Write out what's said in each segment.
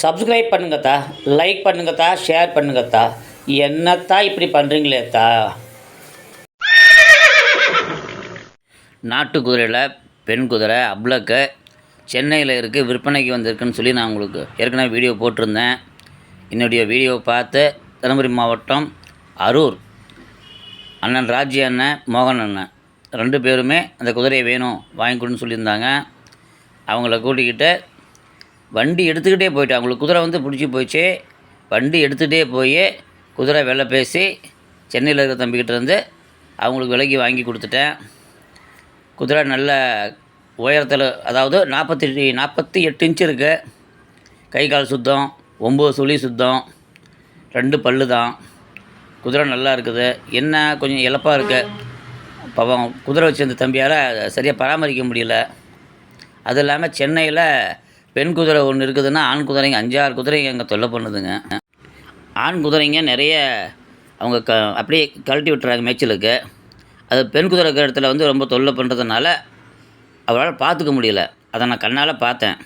Subscribe பண்ணுங்கத்தா like பண்ணுங்கத்தா share பண்ணுங்கத்தா என்னத்தா இப்படி பண்ணுறீங்களேத்தா நாட்டு குதிரையில் பெண் குதிரை அப்ளக்கு சென்னையில் இருக்குது விற்பனைக்கு வந்திருக்குன்னு சொல்லி நான் உங்களுக்கு ஏற்கனவே வீடியோ போட்டிருந்தேன். என்னுடைய வீடியோ பார்த்து தருமபுரி மாவட்டம் அரூர். அண்ணன் ராஜி அண்ணன் மோகன் அண்ணன். ரெண்டு பேருமே அந்த குதிரையை வேணும் வாங்கி கொடுன்னு சொல்லியிருந்தாங்க. அவங்கள கூட்டிக்கிட்டு வண்டி எடுத்துக்கிட்டே போயிட்டு அவங்களுக்கு குதிரை வந்து பிடிச்சி போயிடுச்சு. வண்டி எடுத்துகிட்டே போய் குதிரை வெலை பேசி சென்னையில் இருக்கிற தம்பிக்கிட்ட இருந்து அவங்களுக்கு விலைக்கு வாங்கி கொடுத்துட்டேன். குதிரை நல்ல உயரத்தில் அதாவது நாற்பத்தி நாற்பத்தி எட்டு இன்ச்சு இருக்குது கை கால் சுத்தம் ஒம்பது சுழி சுத்தம் ரெண்டு பல்லு தான். குதிரை நல்லா இருக்குது. என்ன கொஞ்சம் இழப்பாக இருக்குது பாவம் குதிரை வச்சிருந்த தம்பியால் சரியாக பராமரிக்க முடியல. அது இல்லாமல் சென்னையில் பெண் குதிரை ஒன்று இருக்குதுன்னா ஆண் குதிரைங்க அஞ்சாறு குதிரைங்க அங்கே தொல்லை பண்ணுதுங்க. ஆண் குதிரைங்க நிறைய அவங்க க அப்படியே கழட்டி விட்டுறாங்க மேய்ச்சலுக்கு. அது பெண் குதிரை இருக்கிற இடத்துல வந்து ரொம்ப தொல்லை பண்ணுறதுனால அவரால் பார்த்துக்க முடியல. அதை நான் கண்ணால் பார்த்தேன்.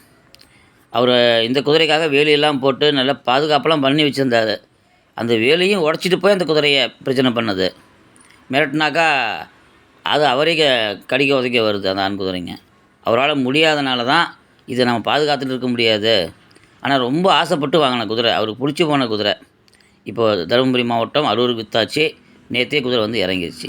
அவர் இந்த குதிரைக்காக வேலியெல்லாம் போட்டு நல்லா பாதுகாப்பெல்லாம் பண்ணி வச்சுருந்தார். அந்த வேலியும் உடச்சிட்டு போய் அந்த குதிரையை பிரச்சனை பண்ணுது. மிரட்டினாக்கா அது அவரே கடிக்க உதைக்க வருது அந்த ஆண் குதிரைங்க. அவரால் முடியாதனால தான் இதை நம்ம பாதுகாத்துட்டு இருக்க முடியாது. ஆனால் ரொம்ப ஆசைப்பட்டு வாங்கின குதிரை. அவருக்கு பிடிச்சி போன குதிரை. இப்போ தருமபுரி மாவட்டம் அரூர் வித்தாச்சு நேற்றே குதிரை வந்து இறங்கிருச்சு.